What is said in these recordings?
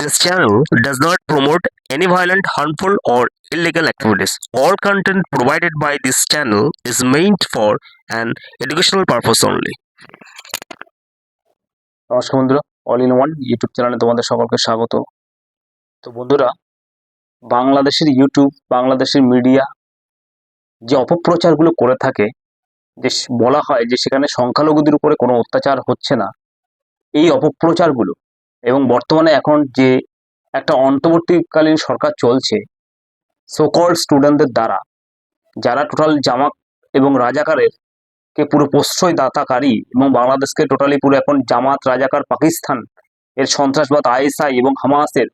This channel does not promote any violent, harmful, or illegal activities. All content provided by this channel is meant for an educational purpose only. নমস্কার বন্ধুরা all in one YouTube চ্যানেলে তোমাদের সকলকে স্বাগত তো বন্ধুরা বাংলাদেশের YouTube বাংলাদেশের মিডিয়া যে অপপ্রচারগুলো করে থাকে যে বলা হয় যে সেখানে সংখ্যালঘুদের উপরে কোনো অত্যাচার হচ্ছে না এই অপপ্রচারগুলো এবং বর্তমানে এখন যে একটা অন্তর্বর্তীকালীন সরকার চলছে সোকল স্টুডেন্টদের দ্বারা যারা টোটাল জামাত এবং রাজাকারের কে পুরো প্রশ্রয় দাতাকারী এবং বাংলাদেশকে টোটালি পুরো এখন জামাত রাজাকার পাকিস্তান এর সন্ত্রাসবাদ আইএসআই এবং হামাসের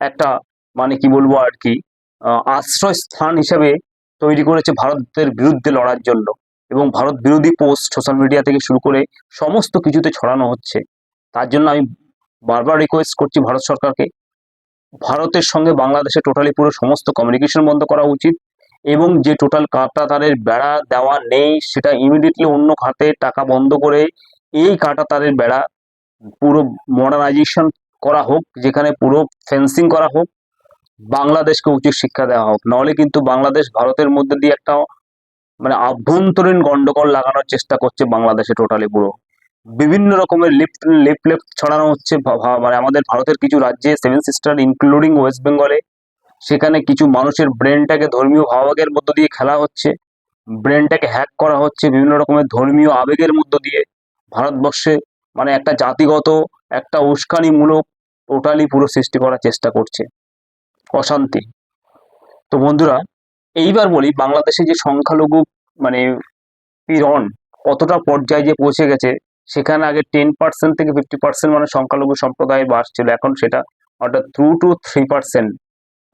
একটা মানে কি বলব আর কি আহ, আশ্রয় স্থান হিসেবে তৈরি করেছে ভারতের বিরুদ্ধে লড়ার জন্য এবং ভারত বিরোধী পোস্ট সোশ্যাল মিডিয়া থেকে শুরু করে সমস্ত কিছুতে ছড়ানো হচ্ছে। তার জন্য আমি বারবার রিকোয়েস্ট করছি ভারত সরকারকে। ভারতের সঙ্গে বাংলাদেশে টোটালি পুরো সমস্ত কমিউনিকেশন বন্ধ করা উচিত এবং যে টোটাল কাটা তারের বেড়া দেওয়া নেই, সেটা ইমিডিয়েটলি অন্য খাতে টাকা বন্ধ করে এই কাটা তারের বেড়া পুরো মডার্নাইজেশন করা হোক, যেখানে পুরো ফেন্সিং করা হোক, বাংলাদেশকে উচিত শিক্ষা দেওয়া হোক। নাহলে কিন্তু বাংলাদেশ ভারতের মধ্যে দিয়ে একটা মানে আভ্যন্তরীণ গন্ডগোল লাগানোর চেষ্টা করছে বাংলাদেশে টোটালি পুরো। বিভিন্ন রকমের লিফট লিফলেট ছড়ানো হচ্ছে মানে আমাদের ভারতের কিছু রাজ্যে সেভেন সিস্টার ইনক্লুডিং ওয়েস্ট বেঙ্গলে সেখানে কিছু মানুষের ব্রেনটাকে ধর্মীয় ভাবাবেগের মধ্য দিয়ে খেলা হচ্ছে। ব্রেনটাকে হ্যাক করা হচ্ছে বিভিন্ন রকমের ধর্মীয় আবেগের মধ্য দিয়ে। ভারতবর্ষে মানে একটা জাতিগত, একটা উস্কানিমূলক টোটালি পুরো সৃষ্টি করার চেষ্টা করছে। অশান্তি। তো বন্ধুরা, এইবার বলি, বাংলাদেশে যে সংখ্যালঘু মানে পীড়ন কতটা পর্যায়ে যে পৌঁছে গেছে সেখানে আগে টেন পার্সেন্ট থেকে ফিফটি পার্সেন্ট মানে সংখ্যালঘু সম্প্রদায়ের বাস ছিল। এখন সেটা অর্থাৎ টু টু থ্রি পার্সেন্ট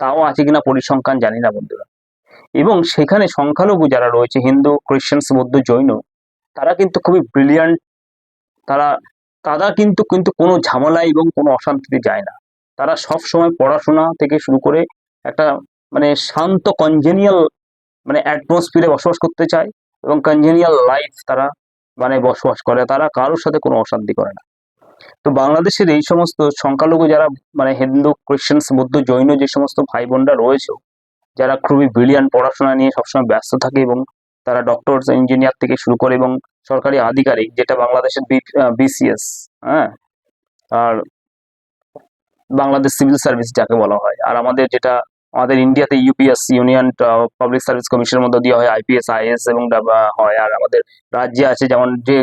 তাও আছে কিনা পরিসংখ্যান জানি না বন্ধুরা। এবং সেখানে সংখ্যালঘু যারা রয়েছে, হিন্দু খ্রিশ্চানস বৌদ্ধ, জৈন, তারা কিন্তু খুবই ব্রিলিয়ান্ট তারা তারা কিন্তু কিন্তু কোনো ঝামেলা এবং কোনো অশান্তিতে যায় না। তারা সব সময় পড়াশোনা থেকে শুরু করে একটা মানে শান্ত কনজেনিয়াল মানে অ্যাটমসফিয়ারে বসবাস করতে চায় এবং কনজেনিয়াল লাইফ তারা মানে বসবাস করে, তারা কারোর সাথে কোনো অশান্তি করে না। তো বাংলাদেশের এই সমস্ত সংখ্যালঘু যারা মানে হিন্দু খ্রিশ্চানস বৌদ্ধ, জৈন যে সমস্ত ভাই বোনরা রয়েছে, যারা খুবই ব্রিলিয়ান্ট পড়াশোনা নিয়ে সবসময় ব্যস্ত থাকে এবং তারা ডক্টর ইঞ্জিনিয়ার থেকে শুরু করে এবং সরকারি আধিকারিক, যেটা বাংলাদেশের বিসিএস হ্যাঁ? আর বাংলাদেশ সিভিল সার্ভিস যাকে বলা হয়। আর আমাদের যেটা আমাদের ইন্ডিয়াতে ইউপিএস ইউনিয়ন পাবলিক সার্ভিস কমিশনের মধ্যে দেওয়া হয় আইপিএস আইএস এবং হয়। আর আমাদের রাজ্যে আছে যেমন যে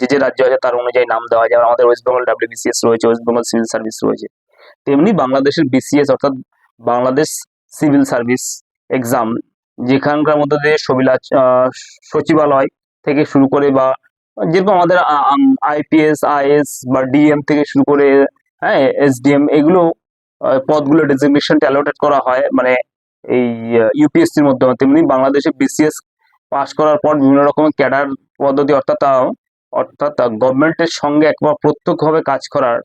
যে যে রাজ্য আছে তার অনুযায়ী নাম দেওয়া হয়। যেমন আমাদের ওয়েস্ট বেঙ্গল ডাব্লিউবিসিএস রয়েছে ওয়েস্ট বেঙ্গল সিভিল সার্ভিস রয়েছে। তেমনি বাংলাদেশের বিসিএস অর্থাৎ বাংলাদেশ সিভিল সার্ভিস এক্সাম যেখানকার মধ্যে দিয়ে সবিলা সচিবালয় থেকে শুরু করে বা যেরকম আমাদের আইপিএস আইএস বা ডিএম থেকে শুরু করে হ্যাঁ এসডিএম এগুলো পদগুলো ডেজিগনেশন অ্যালোটেড করা হয়। মানে এই ইউপিএসসির মাধ্যমে। তেমনি বাংলাদেশে বিসিএস পাস করার পর বিভিন্ন রকমের ক্যাডার পদ্ধতি অর্থাৎ অর্থাৎ গভর্নমেন্টের সঙ্গে একবার প্রত্যক্ষভাবে কাজ করার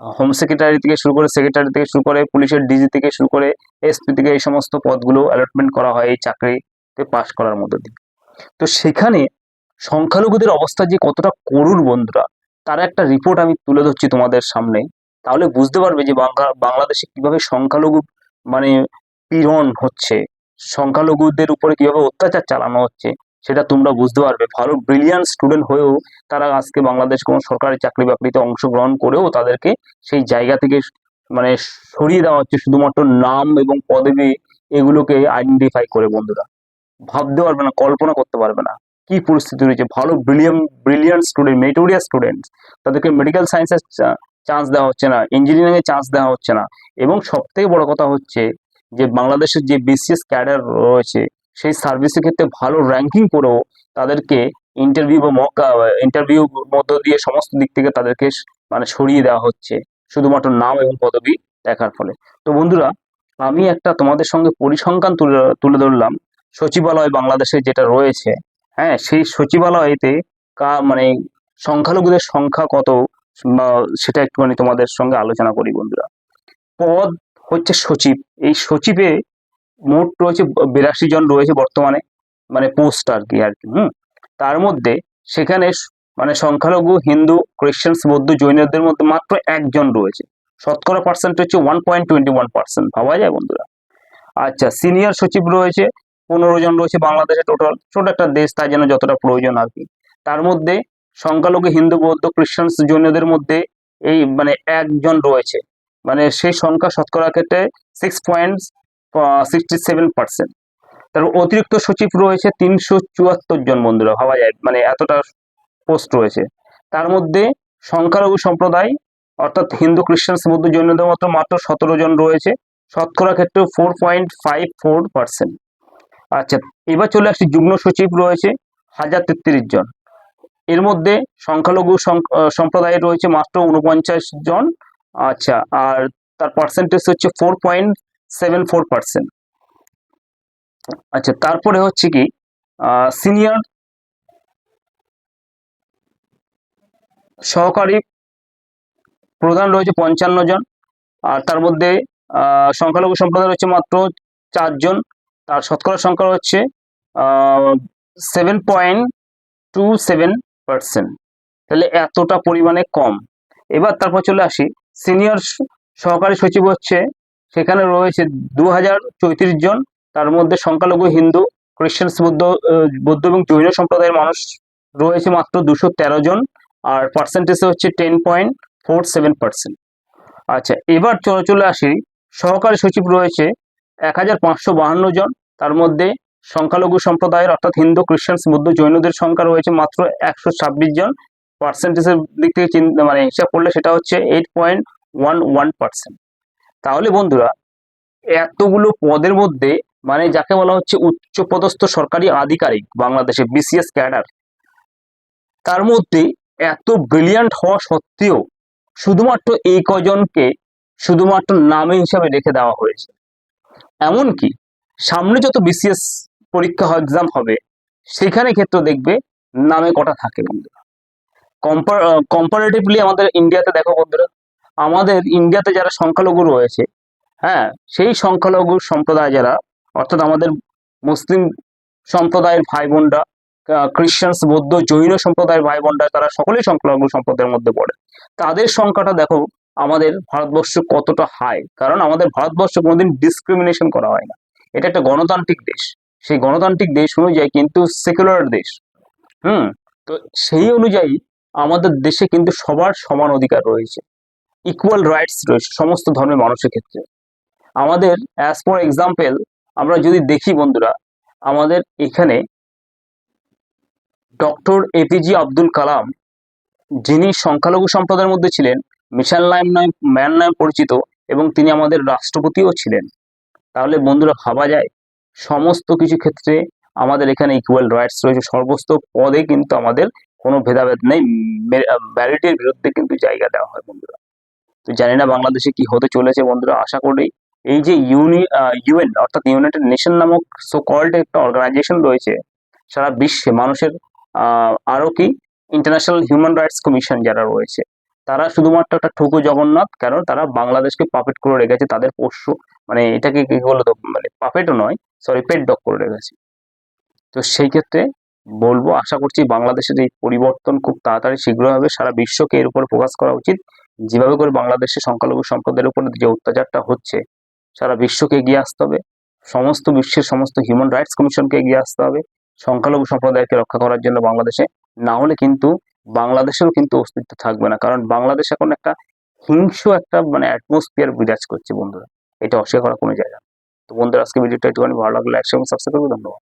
হোম সেক্রেটারি থেকে শুরু করে সেক্রেটারি থেকে শুরু করে পুলিশের ডিজি থেকে শুরু করে এসপি থেকে এই সমস্ত পদগুলো অ্যালটমেন্ট করা হয় এই চাকরিতে পাশ করার মধ্য দিয়ে। তো সেখানে সংখ্যালঘুদের অবস্থা যে কতটা করুণ বন্ধুরা, তার একটা রিপোর্ট আমি তুলে ধরছি তোমাদের সামনে। তাহলে বুঝতে পারবে যে বাংলা, বাংলাদেশে কীভাবে সংখ্যালঘু মানে পীড়ন হচ্ছে, সংখ্যালঘুদের উপরে কীভাবে অত্যাচার চালানো হচ্ছে, সেটা তোমরা বুঝতে পারবে। ভালো ব্রিলিয়ান্ট স্টুডেন্ট হয়েও তারা আজকে বাংলাদেশ কোনো সরকারি চাকরি বাকরিতে অংশগ্রহণ করেও তাদেরকে সেই জায়গা থেকে মানে সরিয়ে দেওয়া হচ্ছে শুধুমাত্র নাম এবং পদবি এগুলোকে আইডেন্টিফাই করে বন্ধুরা। ভাবতে পারবে না, কল্পনা করতে পারবে না। কি পরিস্থিতি রয়েছে? ভালো brilliant brilliant student meritorious student তাদেরকে মেডিকেল সায়েন্সের চান্স দেওয়া হচ্ছে না ইঞ্জিনিয়ারিং এর চান্স দেওয়া হচ্ছে না। এবং সব থেকে বড় কথা হচ্ছে যে, বাংলাদেশের যে বিসিএস ক্যাডার রয়েছে, সেই সার্ভিসের ক্ষেত্রে ভালো র্যাঙ্কিং করেও তাদেরকে ইন্টারভিউ বা মক ইন্টারভিউ মধ্য দিয়ে সমস্ত দিক থেকে তাদেরকে মানে সরিয়ে দেওয়া হচ্ছে, শুধুমাত্র নাম এবং পদবি দেখার ফলে। তো বন্ধুরা, আমি একটা তোমাদের সঙ্গে পরিসংখ্যান তুলে তুলে ধরলাম। সচিবালয় বাংলাদেশে যেটা রয়েছে হ্যাঁ সেই সচিবালয়েতে কা মানে সংখ্যালঘুদের সংখ্যা কত সেটা একটুখানি তোমাদের সঙ্গে আলোচনা করি, বন্ধুরা। পদ হচ্ছে সচিব। এই সচিবে মোট রয়েছে, বিরাশি জন রয়েছে বর্তমানে মানে পোস্ট আর কি আর কি, হুম? তার মধ্যে সেখানে মানে সংখ্যালঘু, হিন্দু খ্রিশ্চানস বৌদ্ধ, জৈনদের মধ্যে মাত্র একজন রয়েছে। শতকরা পার্সেন্ট হচ্ছে one point twenty one percent ভাবা যায়, বন্ধুরা? আচ্ছা সিনিয়র সচিব রয়েছে, পনেরো জন রয়েছে বাংলাদেশে টোটাল ছোট একটা দেশ তাই জন্য যতটা প্রয়োজন আর কি। তার মধ্যে সংখ্যালঘু, হিন্দু, বৌদ্ধ খ্রিস্টান জৈনদের মধ্যে এই মানে একজন রয়েছে। মানে সেই সংখ্যা শতকরা ক্ষেত্রে six point sixty seven percent তারপর অতিরিক্ত সচিব রয়েছে তিনশো চুয়াত্তর জন বন্ধুরা, ভাবা যায়। মানে এতটা পোস্ট রয়েছে। তার মধ্যে সংখ্যালঘু সম্প্রদায়, অর্থাৎ হিন্দু খ্রিস্টান বৌদ্ধ জৈনদের মতো মাত্র সতেরো জন রয়েছে। শতকরা ক্ষেত্রে four point five four percent আচ্ছা এবার চলে আসছি যুগ্ম সচিব রয়েছে, হাজার তেত্রিশ জন। এর মধ্যে সংখ্যালঘু সং- আহ, সম্প্রদায়ের রয়েছে মাত্র উনপঞ্চাশ জন। আচ্ছা আর তার পার্সেন্টেজ হচ্ছে four point seven four percent আচ্ছা তারপরে হচ্ছে কি সিনিয়র সহকারী প্রধান রয়েছে পঞ্চান্ন জন আর তার মধ্যে সংখ্যালঘু সম্প্রদায় রয়েছে মাত্র চারজন তার শতকরা সংখ্যা হচ্ছে seven point two seven percent তাহলে এতটা পরিমাণে কম। এবার তারপর চলে আসি। সিনিয়র সহকারী সচিব হচ্ছে, সেখানে রয়েছে দু হাজার চৌত্রিশ জন। তার মধ্যে সংখ্যালঘু, হিন্দু খ্রিস্টান বৌদ্ধ বৌদ্ধ এবং জৈন সম্প্রদায়ের মানুষ রয়েছে মাত্র দুশো জন। আর পার্সেন্টেজ হচ্ছে ten point four seven percent আচ্ছা এবার চলে চলে আসি। সহকারী সচিব রয়েছে, এক জন। তার মধ্যে সংখ্যালঘু সম্প্রদায়ের, অর্থাৎ হিন্দু, খ্রিস্টান, বৌদ্ধ জৈনদের সংখ্যা রয়েছে মাত্র একশো ছাব্বিশ জন। পার্সেন্টেজের দিক থেকে চিন্তা মানে হিসাব করলে সেটা হচ্ছে eight point one one percent তাহলে বন্ধুরা, এতগুলো পদের মধ্যে মানে যাকে বলা হচ্ছে উচ্চপদস্থ সরকারি আধিকারিক বাংলাদেশে বিসিএস ক্যাডার, তার মধ্যে এত ব্রিলিয়ান্ট হওয়া সত্ত্বেও শুধুমাত্র এই কজনকে শুধুমাত্র নামে হিসাবে রেখে দেওয়া হয়েছে। এমনকি সামনে যত বিসিএস পরীক্ষা এক্সাম হবে, সেখানে ক্ষেত্রে দেখবে নামে কটা থাকে বন্ধুরা। কম্পারেটিভলি আমাদের ইন্ডিয়াতে দেখো বন্ধুরা, আমাদের ইন্ডিয়াতে যারা সংখ্যালঘু রয়েছে হ্যাঁ সেই সংখ্যালঘু সম্প্রদায় যারা, অর্থাৎ আমাদের মুসলিম সম্প্রদায়ের ভাই বোনরা খ্রিস্টানস বৌদ্ধ, জৈন সম্প্রদায়ের ভাই বোনরা তারা সকলেই সংখ্যালঘু সম্প্রদায়ের মধ্যে পড়ে। তাদের সংখ্যাটা দেখো, আমাদের ভারতবর্ষ কতটা হাই কারণ আমাদের ভারতবর্ষ কোনোদিন ডিসক্রিমিনেশন করা হয় না। এটা একটা গণতান্ত্রিক দেশ। সেই গণতান্ত্রিক দেশ অনুযায়ী কিন্তু সেকুলার দেশ। হুম? তো সেই অনুযায়ী আমাদের দেশে কিন্তু সবার সমান অধিকার রয়েছে। ইকুয়াল রাইটস রয়েছে সমস্ত ধর্মের মানুষের ক্ষেত্রে। আমাদের অ্যাজ ফর এক্সাম্পল আমরা যদি দেখি বন্ধুরা, আমাদের এখানে ডক্টর এপিজে আব্দুল কালাম, যিনি সংখ্যালঘু সম্প্রদায়ের মধ্যে ছিলেন মিশন নাইম নাম ম্যান নামে পরিচিত এবং তিনি আমাদের রাষ্ট্রপতিও ছিলেন। তাহলে বন্ধুরা ভাবা যায় সমস্ত কিছু ক্ষেত্রে আমাদের এখানে ইকুয়াল রাইটস রয়েছে। সর্বস্ত পদে কিন্তু আমাদের কোনো ভেদাভেদ নেই। ব্যারিটির বিরুদ্ধে কিন্তু জায়গা দেওয়া হয় বন্ধুরা। তো জানি না বাংলাদেশে কি হতে চলেছে বন্ধুরা। আশা করি এই যে ইউনি ইউএন অর্থাৎ ইউনাইটেড নেশন নামক সো কল্ড একটা অর্গানাইজেশন রয়েছে সারা বিশ্বে মানুষের আহ, আরও কি ইন্টারন্যাশনাল হিউম্যান রাইটস কমিশন যারা রয়েছে তারা শুধুমাত্র একটা ঠুকু জগন্নাথ কারণ তারা বাংলাদেশকে পাপেট করে রেখেছে। তাদের পোষ্য মানে এটাকে কি বলতো? মানে পাপেটও নয় সরি পেট ডগ করে রেখেছে। তো সেই ক্ষেত্রে বলব, আশা করছি বাংলাদেশের এই পরিবর্তন খুব তাড়াতাড়ি শীঘ্র হবে। সারা বিশ্বকে এর উপর ফোকাস করা উচিত। যেভাবে করে বাংলাদেশে সংখ্যালঘু সম্প্রদায়ের উপর যে অত্যাচারটা হচ্ছে, সারা বিশ্বকে এগিয়ে আসতে হবে। সমস্ত বিশ্বের সমস্ত হিউম্যান রাইটস কমিশনকে এগিয়ে আসতে হবে। সংখ্যালঘু সম্প্রদায়কে রক্ষা করার জন্য বাংলাদেশে। না হলে কিন্তু বাংলাদেশেরও কিন্তু অস্তিত্ব থাকবে না। কারণ বাংলাদেশ এখন একটা হিংস্র একটা মানে অ্যাটমসফিয়ার বিরাজ করছে বন্ধুরা। এটা অস্বীকার করা কোনো জায়গা। তো বন্ধুরা আজকে ভিডিওটা একটুখানি ভালো লাগলে একসঙ্গে সাবস্ক্রাইব করবে ধন্যবাদ